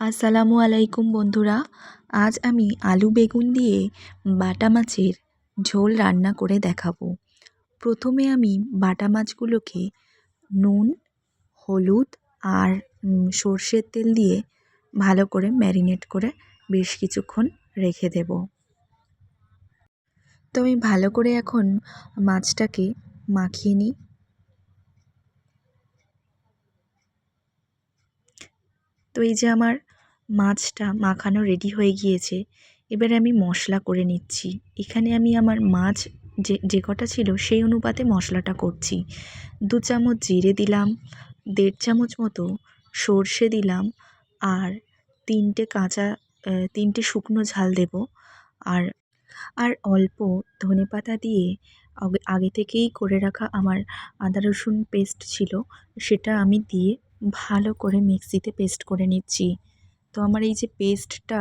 আসসালামু আলাইকুম বন্ধুরা। আজ আমি আলু বেগুন দিয়ে বাটা মাছের ঝোল রান্না করে দেখাবো। প্রথমে আমি বাটা মাছগুলোকে নুন, হলুদ আর সর্ষের তেল দিয়ে ভালো করে ম্যারিনেট করে বেশ কিছুক্ষণ রেখে দেব। তো আমি ভালো করে এখন মাছটাকে মাখিয়ে নিই। তো এই যে আমার মাছটা মাখানো রেডি হয়ে গিয়েছে। এবারে আমি মশলা করে নিচ্ছি। এখানে আমি আমার মাছ যে যে কটা ছিল সেই অনুপাতে মশলাটা করছি। দু চামচ জিরে দিলাম, দেড় চামচ মতো সর্ষে দিলাম আর তিনটে কাঁচা তিনটে শুকনো ঝাল দেব। আর আর অল্প ধনে পাতা দিয়ে আগে থেকেই করে রাখা আমার আদা রসুন পেস্ট ছিল, সেটা আমি দিয়ে ভালো করে মিক্সিতে পেস্ট করে নিচ্ছি। তো আমার এই যে পেস্টটা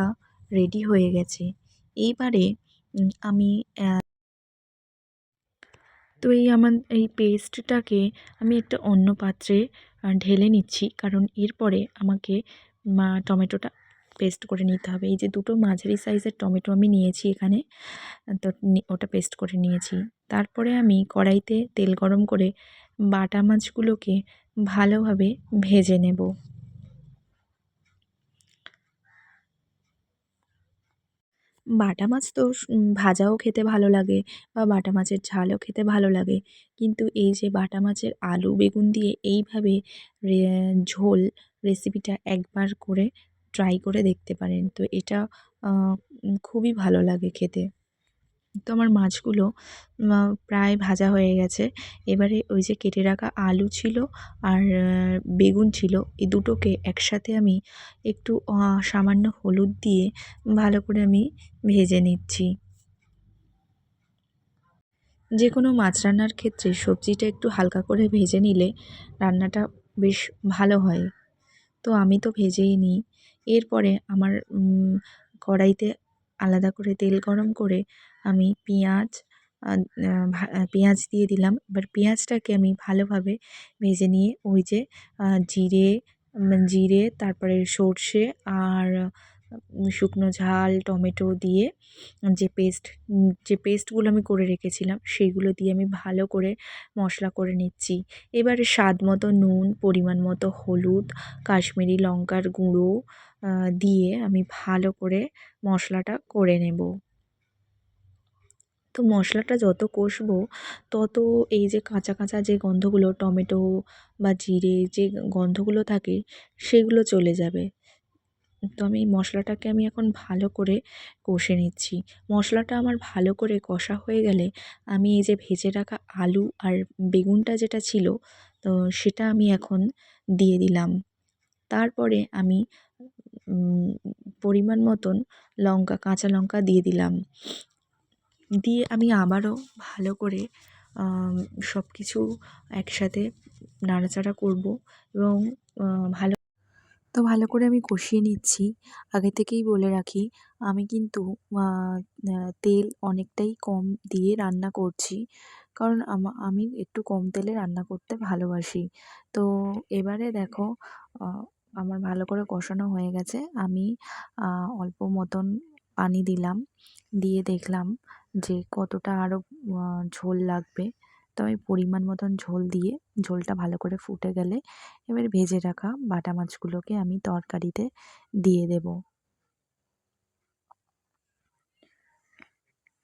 রেডি হয়ে গেছে। এইবারে আমি তো এই আমার, এই পেস্টটাকে আমি একটা অন্য পাত্রে ঢেলে নিচ্ছি। কারণ এরপরে আমাকে টমেটোটা পেস্ট করে নিতে হবে। এই যে দুটো মাঝারি সাইজের টমেটো আমি নিয়েছি এখানে, তো ওটা পেস্ট করে নিয়েছি। তারপরে আমি কড়াইতে তেল গরম করে বাটা মাছগুলোকে ভালোভাবে ভেজে নেব। বাটা মাছ তো ভাজাও খেতে ভালো লাগে বা বাটা মাছের ঝালও খেতে ভালো লাগে। কিন্তু এই যে বাটা মাছের আলু, বেগুন দিয়ে এইভাবে ঝোল রেসিপিটা একবার করে ট্রাই করে দেখতে পারেন। তো এটা খুবই ভালো লাগে খেতে। তো আমার মাছগুলো প্রায় ভাজা হয়ে গেছে। এবারে ওই যে কেটে রাখা আলু ছিল আর বেগুন ছিল, এই দুটোকে একসাথে আমি একটু সামান্য হলুদ দিয়ে ভালো করে আমি ভেজে নিচ্ছি। যে কোনো মাছ রান্নার ক্ষেত্রে সবজিটা একটু হালকা করে ভেজে নিলে রান্নাটা বেশ ভালো হয়। তো আমি তো ভেজেই নিই। এরপরে আমার কড়াইতে আলাদা করে তেল গরম করে আমি পেঁয়াজ পেঁয়াজ দিয়ে দিলাম। এবার পেঁয়াজটাকে আমি ভালোভাবে ভেজে নিয়ে ওই যে জিরে জিরে, তারপরে সর্ষে আর শুকনো ঝাল, টমেটো দিয়ে যে পেস্ট, যে পেস্টগুলো আমি করে রেখেছিলাম সেইগুলো দিয়ে আমি ভালো করে মশলা করে নিচ্ছি। এবারে স্বাদ মতো নুন, পরিমাণ মতো হলুদ, কাশ্মীরি লঙ্কার গুঁড়ো দিয়ে আমি ভালো করে মশলাটা করে নেব। তো মশলাটা যত কষবো, তত এই যে কাঁচা কাঁচা যে গন্ধগুলো, টমেটো বা জিরে যে গন্ধগুলো থাকে, সেগুলো চলে যাবে। তো আমি মশলাটাকে আমি এখন ভালো করে কষে নিচ্ছি। মশলাটা আমার ভালো করে কষা হয়ে গেলে আমি এই যে ভেজে রাখা আলু আর বেগুনটা যেটা ছিল, তো সেটা আমি এখন দিয়ে দিলাম। তারপরে আমি পরিমাণ মতন লঙ্কা, কাঁচা লঙ্কা দিয়ে দিলাম। দিয়ে আমি আবারও ভালো করে সব কিছু একসাথে নাড়াচাড়া করব এবং ভালো তো ভালো করে আমি কষিয়ে নিচ্ছি। আগে থেকেই বলে রাখি, আমি কিন্তু তেল অনেকটাই কম দিয়ে রান্না করছি। কারণ আমি একটু কম তেলে রান্না করতে ভালোবাসি। তো এবারে দেখো আমার ভালো করে কষানো হয়ে গেছে। আমি অল্প মতন পানি দিলাম। দিয়ে দেখলাম যে কতটা আরও ঝোল লাগবে। তো আমি পরিমাণ মতন ঝোল দিয়ে, ঝোলটা ভালো করে ফুটে গেলে এবার ভেজে রাখা বাটা মাছগুলোকে আমি তরকারিতে দিয়ে দেব।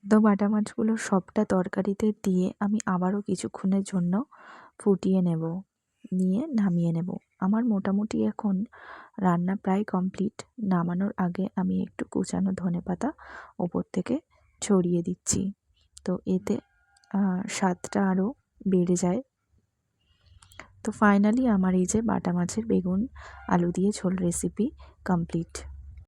তো বাটা মাছগুলো সবটা তরকারিতে দিয়ে আমি আবারও কিছুক্ষণের জন্য ফুটিয়ে নেব। নিয়ে নামিয়ে নেব। আমার মোটামুটি এখন রান্না প্রায় কমপ্লিট। নামানোর আগে আমি একটু কুচানো ধনে পাতা ওপর থেকে ছড়িয়ে দিচ্ছি। তো এতে স্বাদটা আরও বেড়ে যায়। তো ফাইনালি আমার এই যে বাটা মাছের বেগুন, আলু দিয়ে ঝোল রেসিপি কমপ্লিট